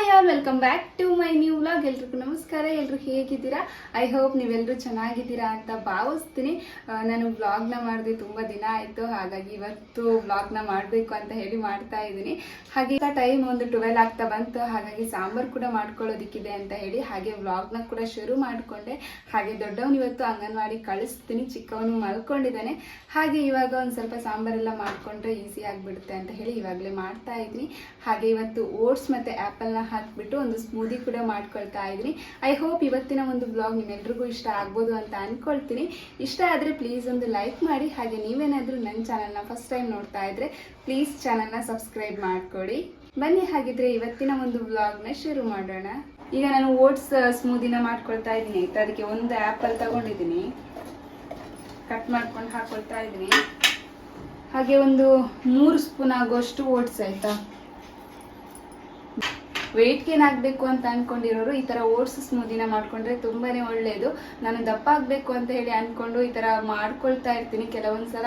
Hi all welcome back to my new vlog ಎಲ್ರಿಗೂ ನಮಸ್ಕಾರ. ಎಲ್ರು ಹೇಗಿದ್ದೀರಾ? ಐ ಹೋಪ್ ನೀವೆಲ್ಲರೂ ಚೆನ್ನಾಗಿದ್ದೀರಾ ಅಂತ ಭಾವಿಸ್ತೀನಿ. ನಾನು ವ್ಲಾಗ್ನ ಮಾಡಿದೆ ತುಂಬ ದಿನ ಆಯಿತು. ಹಾಗಾಗಿ ಇವತ್ತು ವ್ಲಾಗ್ನ ಮಾಡಬೇಕು ಅಂತ ಹೇಳಿ ಮಾಡ್ತಾ ಇದ್ದೀನಿ. ಹಾಗೆ ಟೈಮ್ ಒಂದು ಟ್ವೆಲ್ ಆಗ್ತಾ ಬಂತು. ಹಾಗಾಗಿ ಸಾಂಬಾರು ಕೂಡ ಮಾಡ್ಕೊಳ್ಳೋದಿಕ್ಕಿದೆ ಅಂತ ಹೇಳಿ ಹಾಗೆ ವ್ಲಾಗ್ನ ಕೂಡ ಶುರು ಮಾಡಿಕೊಂಡೆ. ಹಾಗೆ ದೊಡ್ಡವನು ಇವತ್ತು ಅಂಗನವಾಡಿ ಕಳಿಸ್ತೀನಿ. ಚಿಕ್ಕವನು ಮಲ್ಕೊಂಡಿದ್ದಾನೆ. ಹಾಗೆ ಇವಾಗ ಒಂದು ಸ್ವಲ್ಪ ಸಾಂಬಾರೆಲ್ಲ ಮಾಡಿಕೊಂಡ್ರೆ ಈಸಿ ಆಗಿಬಿಡುತ್ತೆ ಅಂತ ಹೇಳಿ ಇವಾಗಲೇ ಮಾಡ್ತಾ ಇದ್ದೀನಿ. ಹಾಗೆ ಇವತ್ತು ಓಟ್ಸ್ ಮತ್ತು ಆ್ಯಪಲ್ನ ಹಾಕಿಬಿಟ್ಟು ಒಂದು ಸ್ಮೂದಿ ಕೂಡ ಮಾಡ್ಕೊಳ್ತಾ ಇದ್ದೀನಿ. ಐ ಹೋಪ್ ಇವತ್ತಿನ ಒಂದು ಬ್ಲಾಗ್ ನಿಮ್ಮೆಲ್ರಿಗೂ ಇಷ್ಟ ಆಗ್ಬೋದು ಅಂತ ಅಂದ್ಕೊಳ್ತೀನಿ ಇಷ್ಟ ಆದರೆ ಪ್ಲೀಸ್ ಒಂದು ಲೈಕ್ ಮಾಡಿ, ಹಾಗೆ ನೀವೇನಾದರೂ ನನ್ನ ಚಾನಲ್ನ ಫಸ್ಟ್ ಟೈಮ್ ನೋಡ್ತಾ ಇದ್ರೆ ಪ್ಲೀಸ್ ಚಾನಲ್ನ ಸಬ್ಸ್ಕ್ರೈಬ್ ಮಾಡ್ಕೊಡಿ. ಬನ್ನಿ ಹಾಗಿದ್ರೆ ಇವತ್ತಿನ ಒಂದು ಬ್ಲಾಗ್ನ ಶುರು ಮಾಡೋಣ. ಈಗ ನಾನು ಓಟ್ಸ್ ಸ್ಮೂದಿನ ಮಾಡ್ಕೊಳ್ತಾ ಇದ್ದೀನಿ ಆಯ್ತಾ? ಅದಕ್ಕೆ ಒಂದು ಆ್ಯಪಲ್ ತಗೊಂಡಿದ್ದೀನಿ. ಕಟ್ ಮಾಡ್ಕೊಂಡು ಹಾಕೊಳ್ತಾ ಇದ್ದೀನಿ. ಹಾಗೆ ಒಂದು ಮೂರು ಸ್ಪೂನ್ ಆಗುವಷ್ಟು ಓಟ್ಸ್ ಆಯ್ತಾ? ವೆಯ್ಟ್ ಗೇನ್ ಆಗಬೇಕು ಅಂತ ಅನ್ಕೊಂಡಿರೋರು ಈ ಥರ ಓಟ್ಸ್ ಸ್ಮೂದಿನ ಮಾಡ್ಕೊಂಡ್ರೆ ತುಂಬಾನೇ ಒಳ್ಳೆಯದು ನಾನು ದಪ್ಪ ಆಗಬೇಕು ಅಂತ ಹೇಳಿ ಅನ್ಕೊಂಡು ಈ ಥರ ಮಾಡ್ಕೊಳ್ತಾ ಇರ್ತೀನಿ. ಕೆಲವೊಂದ್ಸಲ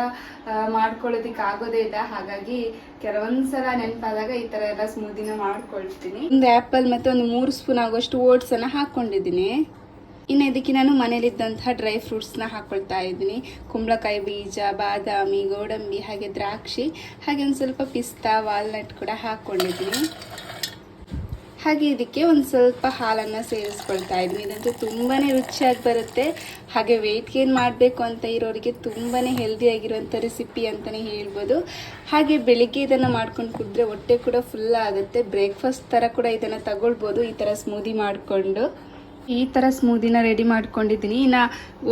ಸಲ ಆಗೋದೇ ಇಲ್ಲ. ಹಾಗಾಗಿ ಕೆಲವೊಂದ್ಸಲ ನೆನಪಾದಾಗ ಈ ಥರ ಎಲ್ಲ ಸ್ಮೂದಿನ ಮಾಡ್ಕೊಳ್ತೀನಿ. ಒಂದು ಆ್ಯಪಲ್ ಮತ್ತು ಒಂದು ಮೂರು ಸ್ಪೂನ್ ಆಗುವಷ್ಟು ಓಟ್ಸನ್ನು ಹಾಕ್ಕೊಂಡಿದ್ದೀನಿ ಇನ್ನು ಇದಕ್ಕೆ ನಾನು ಮನೇಲಿದ್ದಂತಹ ಡ್ರೈ ಫ್ರೂಟ್ಸ್ನ ಹಾಕ್ಕೊಳ್ತಾ ಇದ್ದೀನಿ. ಕುಂಬಳಕಾಯಿ ಬೀಜ, ಬಾದಾಮಿ, ಗೋಡಂಬಿ ಹಾಗೆ ದ್ರಾಕ್ಷಿ ಹಾಗೆ ಒಂದು ಸ್ವಲ್ಪ ಪಿಸ್ತಾ ವಾಲ್ನಟ್ ಕೂಡ ಹಾಕ್ಕೊಂಡಿದ್ದೀನಿ ಹಾಗೆ ಇದಕ್ಕೆ ಒಂದು ಸ್ವಲ್ಪ ಹಾಲನ್ನು ಸೇರಿಸ್ಕೊಳ್ತಾ ಇದ್ದೀನಿ ಇದಂತೂ ತುಂಬಾ ರುಚಿಯಾಗಿ ಬರುತ್ತೆ. ಹಾಗೆ ವೆಯ್ಟ್ ಗೇನ್ ಮಾಡಬೇಕು ಅಂತ ಇರೋರಿಗೆ ತುಂಬಾ ಹೆಲ್ದಿಯಾಗಿರುವಂಥ ರೆಸಿಪಿ ಅಂತಲೇ ಹೇಳ್ಬೋದು. ಹಾಗೆ ಬೆಳಿಗ್ಗೆ ಇದನ್ನು ಮಾಡ್ಕೊಂಡು ಕುಡಿದ್ರೆ ಹೊಟ್ಟೆ ಕೂಡ ಫುಲ್ ಆಗುತ್ತೆ. ಬ್ರೇಕ್ಫಾಸ್ಟ್ ಥರ ಕೂಡ ಇದನ್ನು ತಗೊಳ್ಬೋದು. ಈ ಥರ ಸ್ಮೂದಿ ಮಾಡಿಕೊಂಡು. ಈ ಥರ ಸ್ಮೂದಿನ ರೆಡಿ ಮಾಡ್ಕೊಂಡಿದ್ದೀನಿ. ಇನ್ನು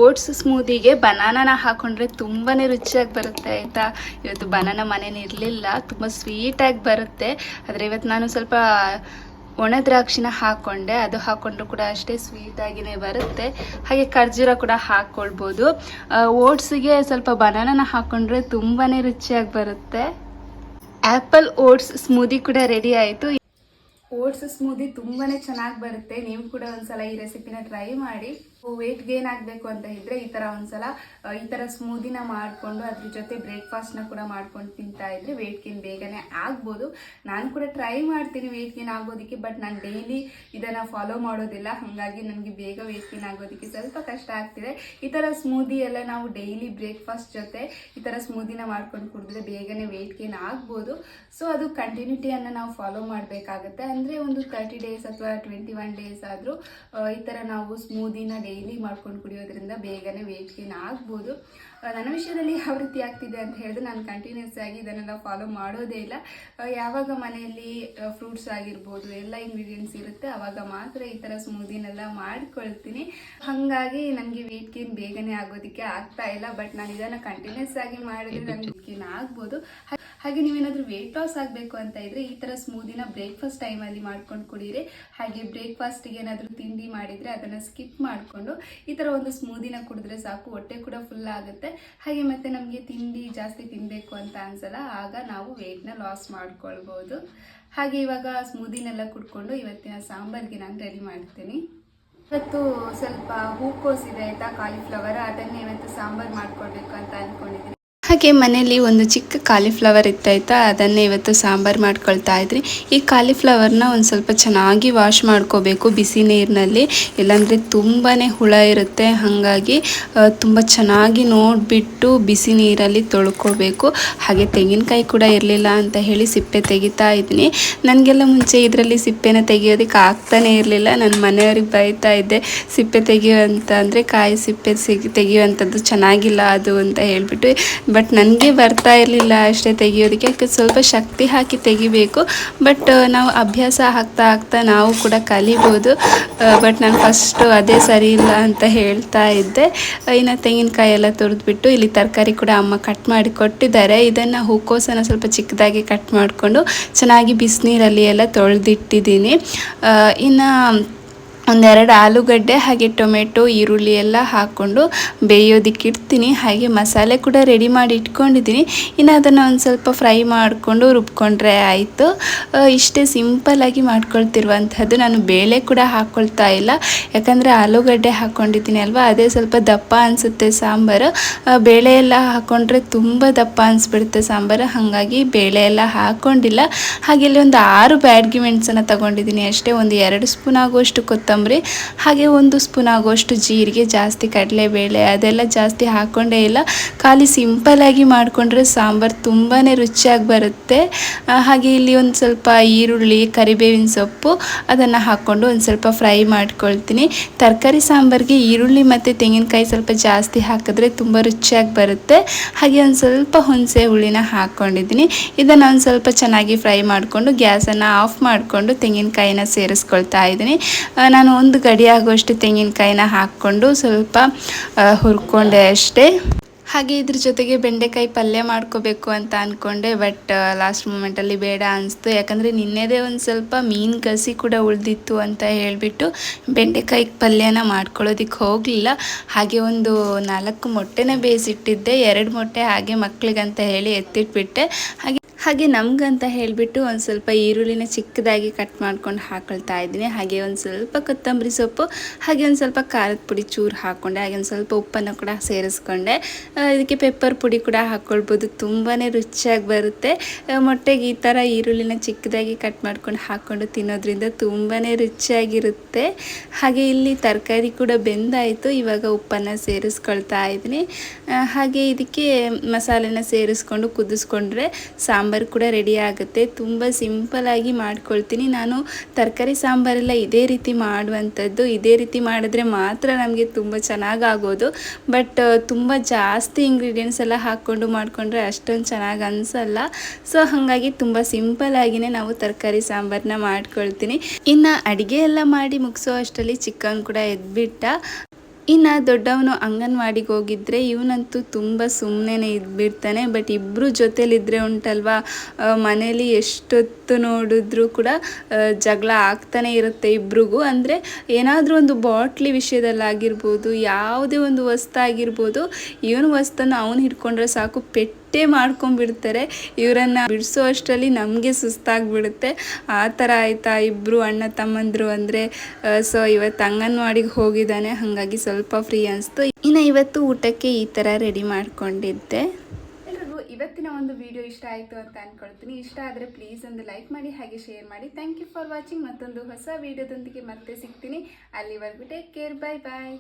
ಓಟ್ಸ್ ಸ್ಮೂದಿಗೆ ಬನಾನಾನ ಹಾಕೊಂಡ್ರೆ ತುಂಬಾ ರುಚಿಯಾಗಿ ಬರುತ್ತೆ ಆಯಿತಾ? ಇವತ್ತು ಬನಾನ ಮನೇಲಿ ಇರಲಿಲ್ಲ. ತುಂಬ ಸ್ವೀಟಾಗಿ ಬರುತ್ತೆ. ಆದರೆ ಇವತ್ತು ನಾನು ಸ್ವಲ್ಪ ಒಣ ದ್ರಾಕ್ಷಿನ ಅದು ಹಾಕೊಂಡ್ರು ಕೂಡ ಅಷ್ಟೇ ಸ್ವೀಟಾಗಿಯೇ ಬರುತ್ತೆ. ಹಾಗೆ ಖರ್ಜೂರ ಕೂಡ ಹಾಕ್ಕೊಳ್ಬೋದು ಓಟ್ಸಿಗೆ ಸ್ವಲ್ಪ ಬನಾನನ ಹಾಕೊಂಡ್ರೆ ತುಂಬಾ ರುಚಿಯಾಗಿ ಬರುತ್ತೆ. ಆ್ಯಪಲ್ ಓಟ್ಸ್ ಸ್ಮೂದಿ ಕೂಡ ರೆಡಿ ಆಯಿತು. ಓಟ್ಸ್ ಸ್ಮೂದಿ ತುಂಬಾ ಚೆನ್ನಾಗಿ ಬರುತ್ತೆ. ನೀವು ಕೂಡ ಒಂದ್ಸಲ ಈ ರೆಸಿಪಿನ ಟ್ರೈ ಮಾಡಿ. ವೇಟ್ ಗೇನ್ ಆಗಬೇಕು ಅಂತ ಇದ್ರೆ ಈ ಥರ ಒಂದ್ಸಲ ಈ ಥರ ಸ್ಮೂದಿನ ಮಾಡಿಕೊಂಡು ಅದ್ರ ಜೊತೆ ಬ್ರೇಕ್ಫಾಸ್ಟ್ನ ಕೂಡ ಮಾಡ್ಕೊಂಡು ತಿಂತಾ ಇದ್ರೆ ವೆಯ್ಟ್ ಗೇನ್ ಬೇಗನೆ ಆಗ್ಬೋದು. ನಾನು ಕೂಡ ಟ್ರೈ ಮಾಡ್ತೀನಿ ವೆಯ್ಟ್ ಗೇನ್ ಆಗೋದಕ್ಕೆ ಬಟ್ ನಾನು ಡೈಲಿ ಇದನ್ನು ಫಾಲೋ ಮಾಡೋದಿಲ್ಲ. ಹಾಗಾಗಿ ನನಗೆ ಬೇಗ ವೆಯ್ಟ್ ಗೇನ್ ಆಗೋದಕ್ಕೆ ಸ್ವಲ್ಪ ಕಷ್ಟ ಆಗ್ತಿದೆ. ಈ ಥರ ಸ್ಮೂದಿ ಎಲ್ಲ ನಾವು ಡೈಲಿ ಬ್ರೇಕ್ಫಾಸ್ಟ್ ಜೊತೆ ಈ ಥರ ಸ್ಮೂದಿನ ಮಾಡ್ಕೊಂಡು ಕುಡಿದ್ರೆ ಬೇಗನೆ ವೆಯ್ಟ್ ಗೇನ್ ಆಗ್ಬೋದು. ಸೊ ಅದು ಕಂಟಿನ್ಯೂಟಿಯನ್ನು ನಾವು ಫಾಲೋ ಮಾಡಬೇಕಾಗತ್ತೆ. ಅಂದರೆ ಒಂದು ತರ್ಟಿ ಡೇಸ್ ಅಥವಾ ಟ್ವೆಂಟಿ ಒನ್ ಡೇಸ್ ಆದರೂ ಈ ಥರ ನಾವು ಸ್ಮೂದಿನ ಡೈಲಿ ಮಾಡ್ಕೊಂಡು ಕುಡಿಯೋದ್ರಿಂದ ಬೇಗನೆ ವೆಯ್ಟ್ ಗೇನ್ ಆಗ್ಬೋದು. ನನ್ನ ವಿಷಯದಲ್ಲಿ ಯಾವ ರೀತಿ ಆಗ್ತಿದೆ ಅಂತ ಹೇಳಿದ್ರೆ ನಾನು ಕಂಟಿನ್ಯೂಸ್ ಆಗಿ ಇದನ್ನೆಲ್ಲ ಫಾಲೋ ಮಾಡೋದೇ ಇಲ್ಲ. ಯಾವಾಗ ಮನೆಯಲ್ಲಿ ಫ್ರೂಟ್ಸ್ ಆಗಿರ್ಬೋದು ಎಲ್ಲ ಇಂಗ್ರೀಡಿಯೆಂಟ್ಸ್ ಇರುತ್ತೆ ಆವಾಗ ಮಾತ್ರ ಈ ಥರ ಸ್ಮೂದಿನೆಲ್ಲ ಮಾಡ್ಕೊಳ್ತೀನಿ. ಹಾಗಾಗಿ ನನಗೆ ವೆಯ್ಟ್ ಗೇನ್ ಬೇಗನೆ ಆಗೋದಕ್ಕೆ ಆಗ್ತಾ ಇಲ್ಲ ಬಟ್ ನಾನು ಇದನ್ನು ಕಂಟಿನ್ಯೂಸ್ ಆಗಿ ಮಾಡಿದ್ರೆ ನನಗೆ ಗೇನ್ ಆಗ್ಬೋದು. ಹಾಗೆ ನೀವೇನಾದರೂ ವೆಯ್ಟ್ ಲಾಸ್ ಆಗಬೇಕು ಅಂತ ಇದ್ರೆ ಈ ಥರ ಸ್ಮೂದಿನ ಬ್ರೇಕ್ಫಾಸ್ಟ್ ಟೈಮಲ್ಲಿ ಮಾಡ್ಕೊಂಡು ಕುಡೀರಿ. ಹಾಗೆ ಬ್ರೇಕ್ಫಾಸ್ಟಿಗೆ ಏನಾದರೂ ತಿಂಡಿ ಮಾಡಿದರೆ ಅದನ್ನು ಸ್ಕಿಪ್ ಮಾಡಿಕೊಂಡು ಈ ಥರ ಒಂದು ಸ್ಮೂದಿನ ಕುಡಿದ್ರೆ ಸಾಕು, ಹೊಟ್ಟೆ ಕೂಡ ಫುಲ್ ಆಗುತ್ತೆ. ಹಾಗೆ ಮತ್ತೆ ನಮಗೆ ತಿಂಡಿ ಜಾಸ್ತಿ ತಿನ್ನಬೇಕು ಅಂತ ಅನ್ಸಲ್ಲ, ಆಗ ನಾವು ವೆಯ್ಟ್ನ ಲಾಸ್ ಮಾಡ್ಕೊಳ್ಬೋದು. ಹಾಗೆ ಇವಾಗ ಸ್ಮೂದಿನೆಲ್ಲ ಕುಡ್ಕೊಂಡು ಇವತ್ತಿನ ಸಾಂಬಾರ್ಗೆ ನಾನು ರೆಡಿ ಮಾಡ್ತೀನಿ. ಇವತ್ತು ಸ್ವಲ್ಪ ಹೂಕೋಸ್ ಇದೆ ಆಯಿತಾ ಕಾಲಿಫ್ಲವರ್ ಅದನ್ನೇ ಇವತ್ತು ಸಾಂಬಾರ್ ಮಾಡ್ಕೊಳ್ಬೇಕು ಅಂತ ಅಂದ್ಕೊಂಡಿದ್ದೀನಿ ಹಾಗೆ ಮನೆಯಲ್ಲಿ ಒಂದು ಚಿಕ್ಕ ಕಾಲಿಫ್ಲವರ್ ಇತ್ತಾಯ್ತಾ, ಅದನ್ನೇ ಇವತ್ತು ಸಾಂಬಾರು ಮಾಡ್ಕೊಳ್ತಾ ಇದ್ರಿ. ಈ ಕಾಲಿಫ್ಲವರ್ನ ಒಂದು ಸ್ವಲ್ಪ ಚೆನ್ನಾಗಿ ವಾಶ್ ಮಾಡ್ಕೋಬೇಕು ಬಿಸಿ ನೀರಿನಲ್ಲಿ. ಇಲ್ಲಾಂದರೆ ತುಂಬಾ ಹುಳ ಇರುತ್ತೆ. ಹಾಗಾಗಿ ತುಂಬ ಚೆನ್ನಾಗಿ ನೋಡಿಬಿಟ್ಟು ಬಿಸಿ ನೀರಲ್ಲಿ ತೊಳ್ಕೋಬೇಕು. ಹಾಗೆ ತೆಂಗಿನಕಾಯಿ ಕೂಡ ಇರಲಿಲ್ಲ ಅಂತ ಹೇಳಿ ಸಿಪ್ಪೆ ತೆಗಿತಾ ಇದ್ದೀನಿ ನನಗೆಲ್ಲ ಮುಂಚೆ ಇದರಲ್ಲಿ ಸಿಪ್ಪೆನ ತೆಗಿಯೋದಕ್ಕೆ ಆಗ್ತಾನೇ ಇರಲಿಲ್ಲ. ನನ್ನ ಮನೆಯವ್ರಿಗೆ ಬೈತಾ ಇದ್ದೆ, ಸಿಪ್ಪೆ ತೆಗಿಯುವಂತ ಅಂದರೆ ಕಾಯಿ ಸಿಪ್ಪೆ ಸಿಗಿ ತೆಗಿಯುವಂಥದ್ದು ಚೆನ್ನಾಗಿಲ್ಲ ಅದು ಅಂತ ಹೇಳಿಬಿಟ್ಟು. ಬಟ್ ನನಗೆ ಬರ್ತಾ ಇರಲಿಲ್ಲ ಅಷ್ಟೇ ತೆಗಿಯೋದಕ್ಕೆ ಸ್ವಲ್ಪ ಶಕ್ತಿ ಹಾಕಿ ತೆಗಿಬೇಕು. ಬಟ್ ನಾವು ಅಭ್ಯಾಸ ಆಗ್ತಾ ಆಗ್ತಾ ನಾವು ಕೂಡ ಕಲಿಬೋದು. ಬಟ್ ನಾನು ಫಸ್ಟು ಅದೇ ಸರಿ ಇಲ್ಲ ಅಂತ ಹೇಳ್ತಾ ಇದ್ದೆ. ಇನ್ನು ತೆಂಗಿನಕಾಯಿ ಎಲ್ಲ ತುರಿದ್ಬಿಟ್ಟು ಇಲ್ಲಿ ತರಕಾರಿ ಕೂಡ ಅಮ್ಮ ಕಟ್ ಮಾಡಿ ಕೊಟ್ಟಿದ್ದಾರೆ. ಇದನ್ನು ಹೂಕೋಸನ್ನು ಸ್ವಲ್ಪ ಚಿಕ್ಕದಾಗಿ ಕಟ್ ಮಾಡಿಕೊಂಡು ಚೆನ್ನಾಗಿ ಬಿಸಿನೀರಲ್ಲಿ ಎಲ್ಲ ತೊಳೆದಿಟ್ಟಿದ್ದೀನಿ. ಇನ್ನು ಒಂದೆರಡು ಆಲೂಗಡ್ಡೆ ಹಾಗೆ ಟೊಮೆಟೊ, ಈರುಳ್ಳಿ ಎಲ್ಲ ಹಾಕ್ಕೊಂಡು ಬೇಯೋದಕ್ಕೆ ಇಡ್ತೀನಿ ಹಾಗೆ ಮಸಾಲೆ ಕೂಡ ರೆಡಿ ಮಾಡಿ ಇಟ್ಕೊಂಡಿದ್ದೀನಿ. ಇನ್ನು ಅದನ್ನು ಒಂದು ಸ್ವಲ್ಪ ಫ್ರೈ ಮಾಡಿಕೊಂಡು ರುಬ್ಕೊಂಡ್ರೆ ಆಯಿತು. ಇಷ್ಟೇ ಸಿಂಪಲ್ಲಾಗಿ ಮಾಡ್ಕೊಳ್ತಿರುವಂಥದ್ದು. ನಾನು ಬೇಳೆ ಕೂಡ ಹಾಕ್ಕೊಳ್ತಾ ಇಲ್ಲ. ಯಾಕಂದರೆ ಆಲೂಗಡ್ಡೆ ಹಾಕ್ಕೊಂಡಿದ್ದೀನಿ ಅಲ್ವಾ? ಅದೇ ಸ್ವಲ್ಪ ದಪ್ಪ ಅನಿಸುತ್ತೆ ಸಾಂಬಾರು. ಬೇಳೆ ಎಲ್ಲ ಹಾಕ್ಕೊಂಡ್ರೆ ತುಂಬ ದಪ್ಪ ಅನಿಸ್ಬಿಡುತ್ತೆ ಸಾಂಬಾರು. ಹಾಗಾಗಿ ಬೇಳೆ ಎಲ್ಲ ಹಾಕ್ಕೊಂಡಿಲ್ಲ ಹಾಗೆ ಇಲ್ಲಿ ಒಂದು ಆರು ಬ್ಯಾಡ್ಗಿ ಮೆಣಸನ್ನು ತಗೊಂಡಿದ್ದೀನಿ. ಅಷ್ಟೇ ಒಂದು ಎರಡು ಸ್ಪೂನ್ ಆಗುವಷ್ಟು ಕೊತ್ತಂಬರಿ, ಹಾಗೆ ಒಂದು ಸ್ಪೂನ್ ಆಗೋಷ್ಟು ಜೀರಿಗೆ, ಜಾಸ್ತಿ ಕಡಲೆಬೇಳೆ ಅದೆಲ್ಲ ಜಾಸ್ತಿ ಹಾಕ್ಕೊಂಡೇ ಇಲ್ಲ. ಖಾಲಿ ಸಿಂಪಲ್ಲಾಗಿ ಮಾಡಿಕೊಂಡ್ರೆ ಸಾಂಬಾರು ತುಂಬಾ ರುಚಿಯಾಗಿ ಬರುತ್ತೆ. ಹಾಗೆ ಇಲ್ಲಿ ಒಂದು ಸ್ವಲ್ಪ ಈರುಳ್ಳಿ, ಕರಿಬೇವಿನ ಸೊಪ್ಪು ಅದನ್ನು ಹಾಕ್ಕೊಂಡು ಒಂದು ಸ್ವಲ್ಪ ಫ್ರೈ ಮಾಡ್ಕೊಳ್ತೀನಿ. ತರಕಾರಿ ಸಾಂಬಾರಿಗೆ ಈರುಳ್ಳಿ ಮತ್ತು ತೆಂಗಿನಕಾಯಿ ಸ್ವಲ್ಪ ಜಾಸ್ತಿ ಹಾಕಿದ್ರೆ ತುಂಬ ರುಚಿಯಾಗಿ ಬರುತ್ತೆ. ಹಾಗೆ ಒಂದು ಸ್ವಲ್ಪ ಹುಣಸೆ ಹುಳಿನ ಹಾಕ್ಕೊಂಡಿದ್ದೀನಿ ಇದನ್ನು ಒಂದು ಸ್ವಲ್ಪ ಚೆನ್ನಾಗಿ ಫ್ರೈ ಮಾಡಿಕೊಂಡು ಗ್ಯಾಸನ್ನು ಆಫ್ ಮಾಡಿಕೊಂಡು ತೆಂಗಿನಕಾಯಿನ ಸೇರಿಸ್ಕೊಳ್ತಾ ಇದ್ದೀನಿ. ನಾನು ಒಂದು ಗಡಿ ಆಗುವಷ್ಟು ತೆಂಗಿನಕಾಯಿನ ಹಾಕ್ಕೊಂಡು ಸ್ವಲ್ಪ ಹುರ್ಕೊಂಡೆ ಅಷ್ಟೇ. ಹಾಗೆ ಇದ್ರ ಜೊತೆಗೆ ಬೆಂಡೆಕಾಯಿ ಪಲ್ಯ ಮಾಡ್ಕೋಬೇಕು ಅಂತ ಅಂದ್ಕೊಂಡೆ ಬಟ್ ಲಾಸ್ಟ್ ಮೂಮೆಂಟಲ್ಲಿ ಬೇಡ ಅನಿಸ್ತು. ಯಾಕಂದರೆ ನಿನ್ನೆದೇ ಒಂದು ಸ್ವಲ್ಪ ಮೀನು ಕಸಿ ಕೂಡ ಉಳಿದಿತ್ತು ಅಂತ ಹೇಳಿಬಿಟ್ಟು ಬೆಂಡೆಕಾಯಿ ಪಲ್ಯನ ಮಾಡ್ಕೊಳ್ಳೋದಕ್ಕೆ ಹೋಗಲಿಲ್ಲ. ಹಾಗೆ ಒಂದು ನಾಲ್ಕು ಮೊಟ್ಟೆನೇ ಬೇಯಿಸಿಟ್ಟಿದ್ದೆ, ಎರಡು ಮೊಟ್ಟೆ ಹಾಗೆ ಮಕ್ಕಳಿಗಂತ ಹೇಳಿ ಎತ್ತಿಟ್ಬಿಟ್ಟೆ. ಹಾಗೆ ಹಾಗೆ ನಮಗಂತ ಹೇಳಿಬಿಟ್ಟು ಒಂದು ಸ್ವಲ್ಪ ಈರುಳ್ಳಿನ ಚಿಕ್ಕದಾಗಿ ಕಟ್ ಮಾಡ್ಕೊಂಡು ಹಾಕೊಳ್ತಾ ಇದ್ದೀನಿ. ಹಾಗೆ ಒಂದು ಸ್ವಲ್ಪ ಕೊತ್ತಂಬರಿ ಸೊಪ್ಪು, ಹಾಗೆ ಒಂದು ಸ್ವಲ್ಪ ಖಾರದ ಪುಡಿ ಚೂರು ಹಾಕ್ಕೊಂಡೆ ಹಾಗೆ ಒಂದು ಸ್ವಲ್ಪ ಉಪ್ಪನ್ನು ಕೂಡ ಸೇರಿಸ್ಕೊಂಡೆ. ಇದಕ್ಕೆ ಪೆಪ್ಪರ್ ಪುಡಿ ಕೂಡ ಹಾಕ್ಕೊಳ್ಬೋದು ತುಂಬಾ ರುಚಿಯಾಗಿ ಬರುತ್ತೆ. ಮೊಟ್ಟೆಗೆ ಈ ಥರ ಈರುಳ್ಳಿನ ಚಿಕ್ಕದಾಗಿ ಕಟ್ ಮಾಡ್ಕೊಂಡು ಹಾಕ್ಕೊಂಡು ತಿನ್ನೋದ್ರಿಂದ ತುಂಬಾ ರುಚಿಯಾಗಿರುತ್ತೆ. ಹಾಗೆ ಇಲ್ಲಿ ತರಕಾರಿ ಕೂಡ ಬೆಂದಾಯಿತು. ಇವಾಗ ಉಪ್ಪನ್ನು ಸೇರಿಸ್ಕೊಳ್ತಾ ಇದ್ದೀನಿ. ಹಾಗೆ ಇದಕ್ಕೆ ಮಸಾಲೆನ ಸೇರಿಸ್ಕೊಂಡು ಕುದಿಸ್ಕೊಂಡ್ರೆ ಸಾಂಬಾರು ಕೂಡ ರೆಡಿ ಆಗುತ್ತೆ. ತುಂಬ ಸಿಂಪಲಾಗಿ ಮಾಡ್ಕೊಳ್ತೀನಿ. ನಾನು ತರಕಾರಿ ಸಾಂಬಾರೆಲ್ಲ ಇದೇ ರೀತಿ ಮಾಡುವಂಥದ್ದು. ಇದೇ ರೀತಿ ಮಾಡಿದ್ರೆ ಮಾತ್ರ ನಮಗೆ ತುಂಬ ಚೆನ್ನಾಗಿ ಆಗೋದು ಬಟ್ ತುಂಬ ಜಾಸ್ತಿ ಇಂಗ್ರೀಡಿಯೆಂಟ್ಸ್ ಎಲ್ಲ ಹಾಕ್ಕೊಂಡು ಮಾಡಿಕೊಂಡ್ರೆ ಅಷ್ಟೊಂದು ಚೆನ್ನಾಗಿ ಅನಿಸಲ್ಲ. ಸೊ ಹಾಗಾಗಿ ತುಂಬ ಸಿಂಪಲಾಗಿಯೇ ನಾವು ತರಕಾರಿ ಸಾಂಬಾರನ್ನ ಮಾಡ್ಕೊಳ್ತೀನಿ. ಇನ್ನು ಅಡುಗೆ ಎಲ್ಲ ಮಾಡಿ ಮುಗಿಸೋ ಅಷ್ಟರಲ್ಲಿ ಚಿಕನ್ ಕೂಡ ಎದ್ಬಿಟ್ಟ. ಇನ್ನು ದೊಡ್ಡವನು ಅಂಗನವಾಡಿಗೆ ಹೋಗಿದ್ರೆ ಇವನಂತೂ ತುಂಬ ಸುಮ್ಮನೆ ಇದ್ಬಿಡ್ತಾನೆ. ಬಟ್ ಇಬ್ಬರು ಜೊತೇಲಿದ್ದರೆ ಉಂಟಲ್ವಾ? ಮನೇಲಿ ಎಷ್ಟೊತ್ತು ನೋಡಿದ್ರೂ ಕೂಡ ಜಗಳ ಆಗ್ತಾನೆ ಇರುತ್ತೆ ಇಬ್ರಿಗೂ. ಅಂದರೆ ಏನಾದರೂ ಒಂದು ಬಾಟ್ಲಿ ವಿಷಯದಲ್ಲಾಗಿರ್ಬೋದು ಯಾವುದೇ ಒಂದು ವಸ್ತು ಆಗಿರ್ಬೋದು, ಇವನು ವಸ್ತನ್ನು ಅವನು ಹಿಡ್ಕೊಂಡ್ರೆ ಸಾಕು, ಪೆಟ್ಟೆ ಮಾಡ್ಕೊಂಡ್ಬಿಡ್ತಾರೆ. ಇವರನ್ನು ಬಿಡಿಸೋ ಅಷ್ಟರಲ್ಲಿ ನಮಗೆ ಸುಸ್ತಾಗ್ಬಿಡುತ್ತೆ. ಆ ಥರ ಆಯಿತಾ ಇಬ್ಬರು ಅಣ್ಣ ತಮ್ಮಂದರು ಅಂದರೆ ಸೊ ಇವತ್ತು ಅಂಗನವಾಡಿಗೆ ಹೋಗಿದ್ದಾನೆ, ಹಾಗಾಗಿ ಸ್ವಲ್ಪ ಫ್ರೀ ಅನಿಸ್ತು. ಇನ್ನು ಇವತ್ತು ಊಟಕ್ಕೆ ಈ ಥರ ರೆಡಿ ಮಾಡಿಕೊಂಡಿದ್ದೆ. ಎಲ್ರಿಗೂ ಇವತ್ತಿನ ಒಂದು ವಿಡಿಯೋ ಇಷ್ಟ ಆಯಿತು ಅಂತ ಅಂದ್ಕೊಳ್ತೀನಿ ಇಷ್ಟ ಆದರೆ ಪ್ಲೀಸ್ ಒಂದು ಲೈಕ್ ಮಾಡಿ, ಹಾಗೆ ಶೇರ್ ಮಾಡಿ. ಥ್ಯಾಂಕ್ ಯು ಫಾರ್ ವಾಚಿಂಗ್ ಮತ್ತೊಂದು ಹೊಸ ವಿಡಿಯೋದೊಂದಿಗೆ ಮತ್ತೆ ಸಿಗ್ತೀನಿ. ಅಲ್ಲಿವರೆಗೂ ಟೇಕ್ ಕೇರ್ ಬಾಯ್ ಬಾಯ್